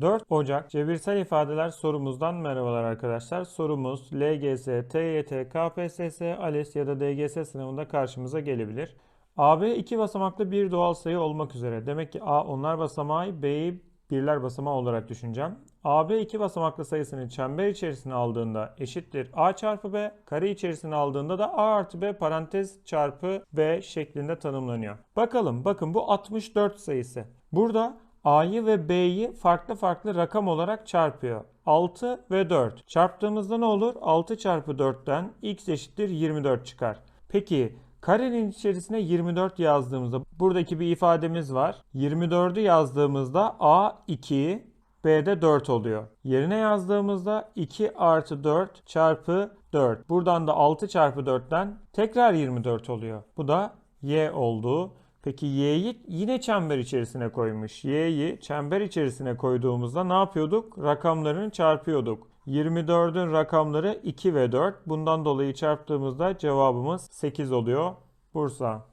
4 Ocak cebirsel ifadeler sorumuzdan merhabalar arkadaşlar. Sorumuz LGS, TYT, KPSS, ALES ya da DGS sınavında karşımıza gelebilir. AB iki basamaklı bir doğal sayı olmak üzere. Demek ki A onlar basamağı, B'yi birler basamağı olarak düşüneceğim. AB iki basamaklı sayısını çember içerisine aldığında eşittir A çarpı B, kare içerisine aldığında da A artı B parantez çarpı B şeklinde tanımlanıyor. Bakalım bakın bu 64 sayısı. Burada A'yı ve B'yi farklı farklı rakam olarak çarpıyor. 6 ve 4. Çarptığımızda ne olur? 6 çarpı 4'ten x eşittir 24 çıkar. Peki karenin içerisine 24 yazdığımızda buradaki bir ifademiz var. 24'ü yazdığımızda A 2, B'de 4 oluyor. Yerine yazdığımızda 2 artı 4 çarpı 4. Buradan da 6 çarpı 4'ten tekrar 24 oluyor. Bu da y oldu. Peki y'yi yine çember içerisine koymuş. y'yi çember içerisine koyduğumuzda ne yapıyorduk? Rakamlarını çarpıyorduk. 24'ün rakamları 2 ve 4. Bundan dolayı çarptığımızda cevabımız 8 oluyor. Bursa.